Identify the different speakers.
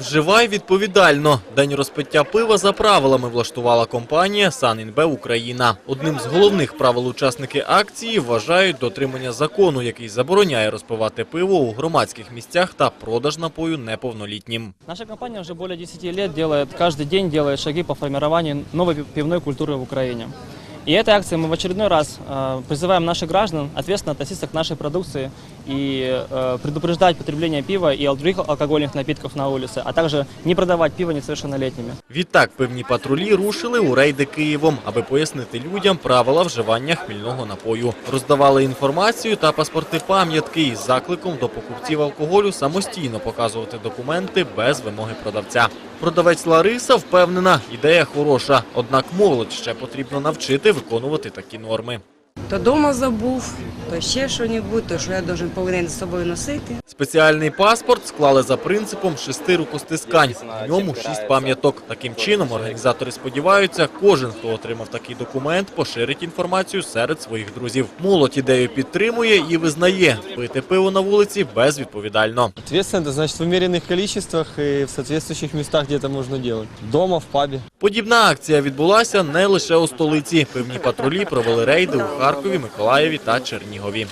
Speaker 1: Вживай відповідально. День розпиття пива за правилами влаштувала компанія «Санінбе Україна». Одним з головних правил учасники акції вважають дотримання закону, який забороняє розпивати пиво у громадських місцях та продаж напою неповнолітнім.
Speaker 2: Наша компания уже более 10 лет делает, каждый день делает шаги по формированию новой пи- пивной культуры в Украине. И этой акцией мы в очередной раз э, призываем наших граждан ответственно относиться к нашей продукции и э, предупреждать потребление пива и других алкогольных напитков на улице, а также не продавать пиво несовершеннолетними.
Speaker 1: Відтак пивні патрулі рушили у рейди Києвом, аби пояснити людям правила вживання хмільного напою. Роздавали інформацію та паспорти пам'ятки із закликом до покупців алкоголю самостійно показувати документи без вимоги продавця. Продавець Лариса впевнена, ідея хороша, однак молодь ще потрібно навчити виконувати такі норми.
Speaker 3: То дома забув, то ще щось, то що я должен повинен з собою носити.
Speaker 1: Спеціальний паспорт склали за принципом шести рукостискань. В ньому шість пам'яток. Таким чином, організатори сподіваються, кожен, хто отримав такий документ, поширить інформацію серед своїх друзів. Молодь ідею підтримує і визнає, пити пиво на вулиці безвідповідально.
Speaker 4: Ответственно, это значит в умеренных количествах и в соответствующих местах, где это можно делать. Дома, в пабе.
Speaker 1: Подібна акція відбулася не лише у столиці. Пивні патрулі провели рейди у Харкові, Миколаєві та Чернігові.